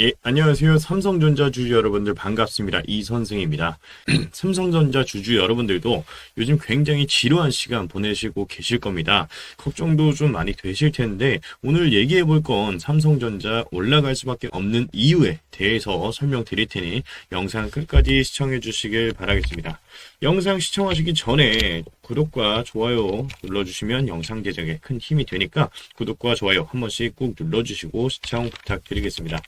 예, 안녕하세요. 삼성전자 주주 여러분들 반갑습니다. 이선승입니다. 삼성전자 주주 여러분들도 요즘 굉장히 지루한 시간 보내시고 계실 겁니다. 걱정도 좀 많이 되실 텐데 오늘 얘기해 볼 건 삼성전자 올라갈 수밖에 없는 이유에 대해서 설명드릴 테니 영상 끝까지 시청해 주시길 바라겠습니다. 영상 시청하시기 전에 구독과 좋아요 눌러주시면 영상 제작에 큰 힘이 되니까 구독과 좋아요 한 번씩 꼭 눌러주시고 시청 부탁드리겠습니다.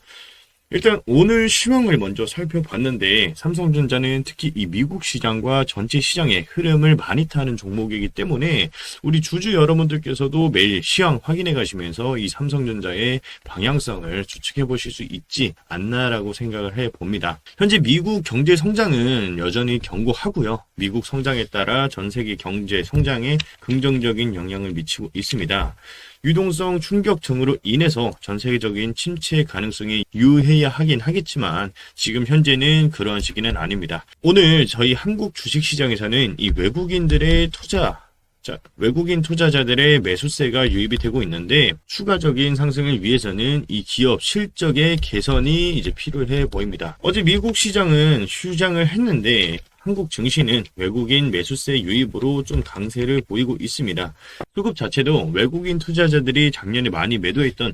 일단 오늘 시황을 먼저 살펴봤는데 삼성전자는 특히 이 미국 시장과 전체 시장의 흐름을 많이 타는 종목이기 때문에 우리 주주 여러분들께서도 매일 시황 확인해 가시면서 이 삼성전자의 방향성을 추측해 보실 수 있지 않나라고 생각을 해 봅니다. 현재 미국 경제 성장은 여전히 견고하고요. 미국 성장에 따라 전 세계 경제 성장에 긍정적인 영향을 미치고 있습니다. 유동성 충격 등으로 인해서 전 세계적인 침체 가능성이 유해야 하긴 하겠지만 지금 현재는 그러한 시기는 아닙니다. 오늘 저희 한국 주식시장에서는 이 외국인들의 투자 자, 외국인 투자자들의 매수세가 유입이 되고 있는데 추가적인 상승을 위해서는 이 기업 실적의 개선이 이제 필요해 보입니다. 어제 미국 시장은 휴장을 했는데 한국 증시는 외국인 매수세 유입으로 좀 강세를 보이고 있습니다. 수급 자체도 외국인 투자자들이 작년에 많이 매도했던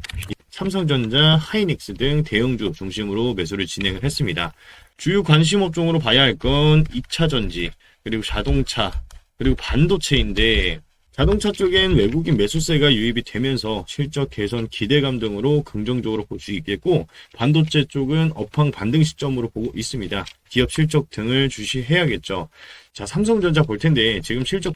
삼성전자, 하이닉스 등 대형주 중심으로 매수를 진행을 했습니다. 주요 관심 업종으로 봐야 할 건 2차 전지, 그리고 자동차, 그리고 반도체인데 자동차 쪽엔 외국인 매수세가 유입이 되면서 실적 개선 기대감 등으로 긍정적으로 볼 수 있겠고 반도체 쪽은 업황 반등 시점으로 보고 있습니다. 기업 실적 등을 주시해야겠죠. 자, 삼성전자 볼 텐데 지금 실적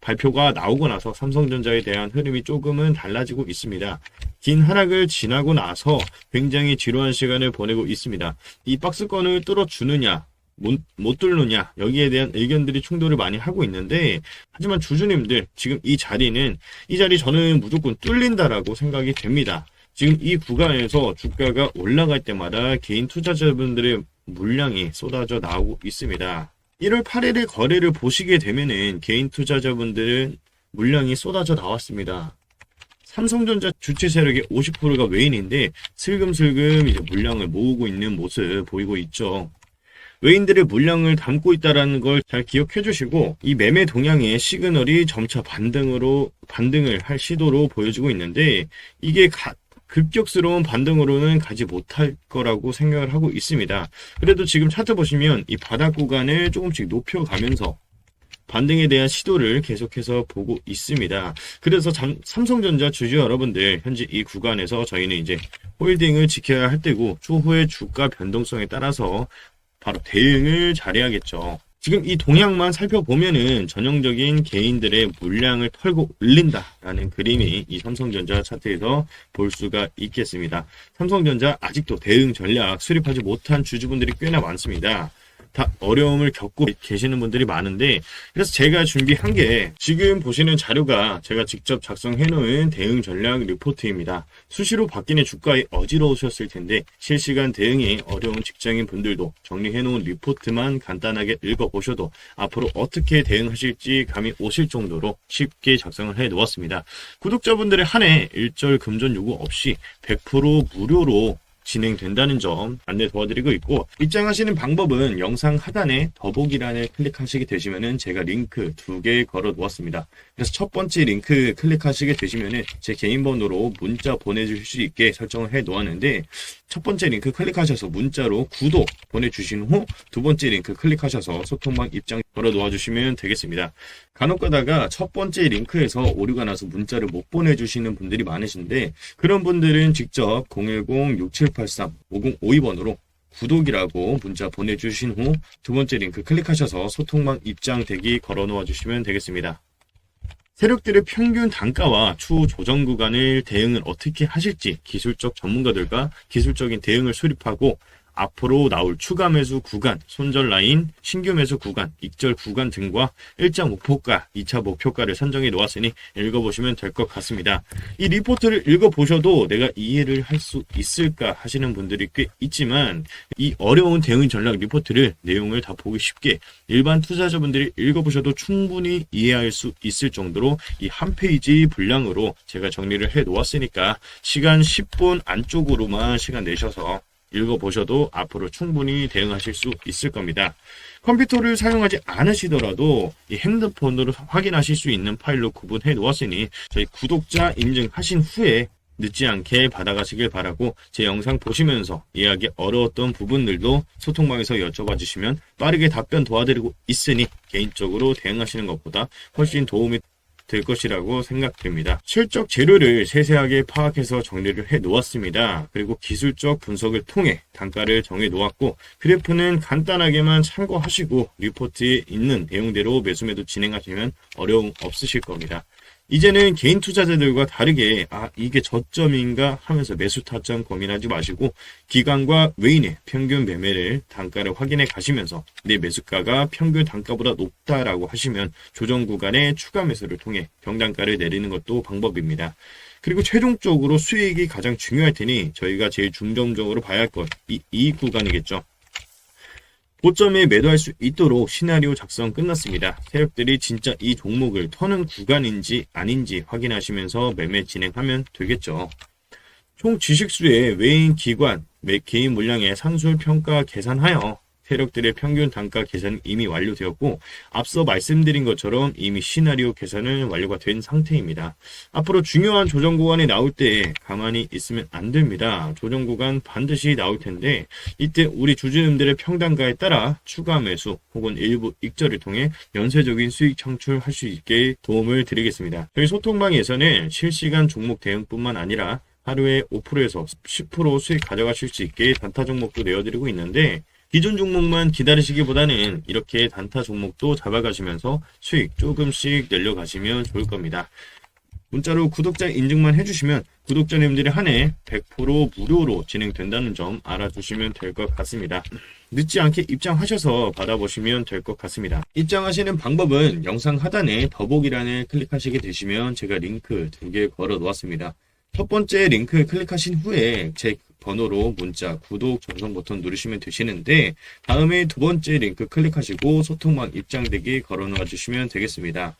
발표가 나오고 나서 삼성전자에 대한 흐름이 조금은 달라지고 있습니다. 긴 하락을 지나고 나서 굉장히 지루한 시간을 보내고 있습니다. 이 박스권을 뚫어주느냐, 못, 못 뚫느냐 여기에 대한 의견들이 충돌을 많이 하고 있는데 하지만 주주님들 지금 이 자리는 이 자리 저는 무조건 뚫린다라고 생각이 됩니다. 지금 이 구간에서 주가가 올라갈 때마다 개인 투자자분들의 물량이 쏟아져 나오고 있습니다. 1월 8일에 거래를 보시게 되면은 개인 투자자분들은 물량이 쏟아져 나왔습니다. 삼성전자 주체 세력의 50%가 외인인데 슬금슬금 이제 물량을 모으고 있는 모습 보이고 있죠. 외인들의 물량을 담고 있다는 걸 잘 기억해 주시고 이 매매 동향의 시그널이 점차 반등으로 반등을 할 시도로 보여지고 있는데 이게 가, 급격스러운 반등으로는 가지 못할 거라고 생각을 하고 있습니다. 그래도 지금 차트 보시면 이 바닥 구간을 조금씩 높여가면서 반등에 대한 시도를 계속해서 보고 있습니다. 그래서 잠, 삼성전자 주주 여러분들 현재 이 구간에서 저희는 이제 홀딩을 지켜야 할 때고 추후의 주가 변동성에 따라서 바로 대응을 잘해야겠죠. 지금 이 동향만 살펴보면은 전형적인 개인들의 물량을 털고 올린다라는 그림이 이 삼성전자 차트에서 볼 수가 있겠습니다. 삼성전자 아직도 대응 전략 수립하지 못한 주주분들이 꽤나 많습니다. 다 어려움을 겪고 계시는 분들이 많은데 그래서 제가 준비한 게 지금 보시는 자료가 제가 직접 작성해 놓은 대응 전략 리포트입니다. 수시로 바뀌는 주가에 어지러우셨을 텐데 실시간 대응이 어려운 직장인 분들도 정리해 놓은 리포트만 간단하게 읽어 보셔도 앞으로 어떻게 대응하실지 감이 오실 정도로 쉽게 작성을 해 놓았습니다. 구독자분들의 한 해 일절 금전 요구 없이 100% 무료로 진행된다는 점 안내 도와드리고 있고 입장하시는 방법은 영상 하단에 더보기란을 클릭하시게 되시면은 제가 링크 두 개 걸어 놓았습니다. 그래서 첫 번째 링크 클릭하시게 되시면은 제 개인 번호로 문자 보내주실 수 있게 설정을 해 놓았는데 첫 번째 링크 클릭하셔서 문자로 구독 보내주신 후 두 번째 링크 클릭하셔서 소통방 입장 걸어 놓아주시면 되겠습니다. 간혹 가다가 첫 번째 링크에서 오류가 나서 문자를 못 보내주시는 분들이 많으신데 그런 분들은 직접 010-6783-5052번으로 구독이라고 문자 보내주신 후 두 번째 링크 클릭하셔서 소통방 입장 대기 걸어 놓아 주시면 되겠습니다. 세력들의 평균 단가와 추후 조정 구간을 대응을 어떻게 하실지 기술적 전문가들과 기술적인 대응을 수립하고 앞으로 나올 추가 매수 구간, 손절 라인, 신규 매수 구간, 익절 구간 등과 일자 목표가, 2차 목표가를 선정해 놓았으니 읽어보시면 될 것 같습니다. 이 리포트를 읽어보셔도 내가 이해를 할 수 있을까 하시는 분들이 꽤 있지만 이 어려운 대응 전략 리포트를 내용을 다 보기 쉽게 일반 투자자분들이 읽어보셔도 충분히 이해할 수 있을 정도로 이 한 페이지 분량으로 제가 정리를 해 놓았으니까 시간 10분 안쪽으로만 시간 내셔서 읽어보셔도 앞으로 충분히 대응하실 수 있을 겁니다. 컴퓨터를 사용하지 않으시더라도 이 핸드폰으로 확인하실 수 있는 파일로 구분해 놓았으니 저희 구독자 인증하신 후에 늦지 않게 받아가시길 바라고 제 영상 보시면서 이해하기 어려웠던 부분들도 소통방에서 여쭤봐 주시면 빠르게 답변 도와드리고 있으니 개인적으로 대응하시는 것보다 훨씬 도움이 될 것이라고 생각됩니다. 실적 재료를 세세하게 파악해서 정리를 해 놓았습니다. 그리고 기술적 분석을 통해 단가를 정해 놓았고 그래프는 간단하게만 참고하시고 리포트에 있는 내용대로 매수 매도 진행하시면 어려움 없으실 겁니다. 이제는 개인 투자자들과 다르게 아 이게 저점인가 하면서 매수 타점 고민하지 마시고 기관과 외인의 평균 매매를 단가를 확인해 가시면서 내 매수가가 평균 단가보다 높다라고 하시면 조정 구간의 추가 매수를 통해 경단가를 내리는 것도 방법입니다. 그리고 최종적으로 수익이 가장 중요할 테니 저희가 제일 중점적으로 봐야 할 것 이 이익 구간이겠죠. 고점에 매도할 수 있도록 시나리오 작성 끝났습니다. 세력들이 진짜 이 종목을 터는 구간인지 아닌지 확인하시면서 매매 진행하면 되겠죠. 총 지식수의 외인 기관, 매 개인 물량의 상술 평가 계산하여 세력들의 평균 단가 계산 이미 완료되었고 앞서 말씀드린 것처럼 이미 시나리오 계산은 완료가 된 상태입니다. 앞으로 중요한 조정 구간이 나올 때 가만히 있으면 안 됩니다. 조정 구간 반드시 나올 텐데 이때 우리 주주님들의 평단가에 따라 추가 매수 혹은 일부 익절을 통해 연쇄적인 수익 창출할 수 있게 도움을 드리겠습니다. 저희 소통방에서는 실시간 종목 대응뿐만 아니라 하루에 5%에서 10% 수익 가져가실 수 있게 단타 종목도 내어드리고 있는데 기존 종목만 기다리시기보다는 이렇게 단타 종목도 잡아가시면서 수익 조금씩 늘려가시면 좋을 겁니다. 문자로 구독자 인증만 해주시면 구독자님들이 한 해 100% 무료로 진행된다는 점 알아두시면 될 것 같습니다. 늦지 않게 입장하셔서 받아보시면 될 것 같습니다. 입장하시는 방법은 영상 하단에 더보기란을 클릭하시게 되시면 제가 링크 두 개 걸어 놓았습니다. 첫 번째 링크 클릭하신 후에 제 번호로 문자, 구독, 전송 버튼 누르시면 되시는데 다음에 두 번째 링크 클릭하시고 소통방 입장되기 걸어놔 주시면 되겠습니다.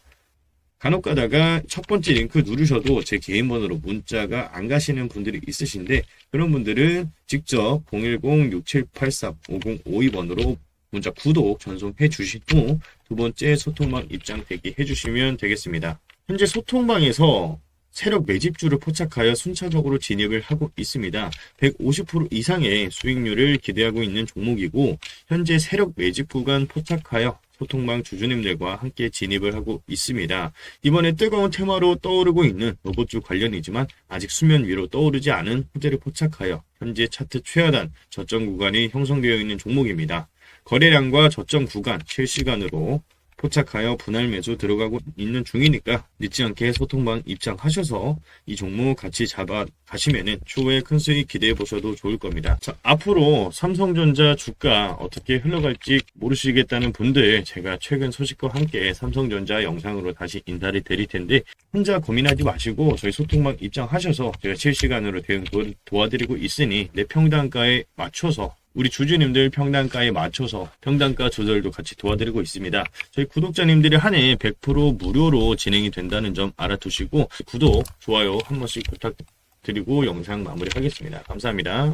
간혹 가다가 첫 번째 링크 누르셔도 제 개인 번호로 문자가 안 가시는 분들이 있으신데 그런 분들은 직접 010-6783-5052번으로 문자 구독 전송해 후두 번째 소통방 입장 대기 해 주시면 되겠습니다. 현재 소통방에서 세력 매집주를 포착하여 순차적으로 진입을 하고 있습니다. 150% 이상의 수익률을 기대하고 있는 종목이고 현재 세력 매집 구간 포착하여 소통방 주주님들과 함께 진입을 하고 있습니다. 이번에 뜨거운 테마로 떠오르고 있는 로봇주 관련이지만 아직 수면 위로 떠오르지 않은 호재를 포착하여 현재 차트 최하단 저점 구간이 형성되어 있는 종목입니다. 거래량과 저점 구간 실시간으로 포착하여 분할 매수 들어가고 있는 중이니까 늦지 않게 소통방 입장하셔서 이 종목 같이 잡아 가시면은 추후에 큰 수익 기대해 보셔도 좋을 겁니다. 자, 앞으로 삼성전자 주가 어떻게 흘러갈지 모르시겠다는 분들 제가 최근 소식과 함께 삼성전자 영상으로 다시 인사를 드릴 텐데 혼자 고민하지 마시고 저희 소통방 입장하셔서 제가 실시간으로 대응 도- 도와드리고 있으니 내 평단가에 맞춰서 우리 주주님들 평단가에 맞춰서 평단가 조절도 같이 도와드리고 있습니다. 저희 구독자님들이 한 해 100% 무료로 진행이 된다는 점 알아두시고 구독, 좋아요 한 번씩 부탁드리고 영상 마무리하겠습니다. 감사합니다.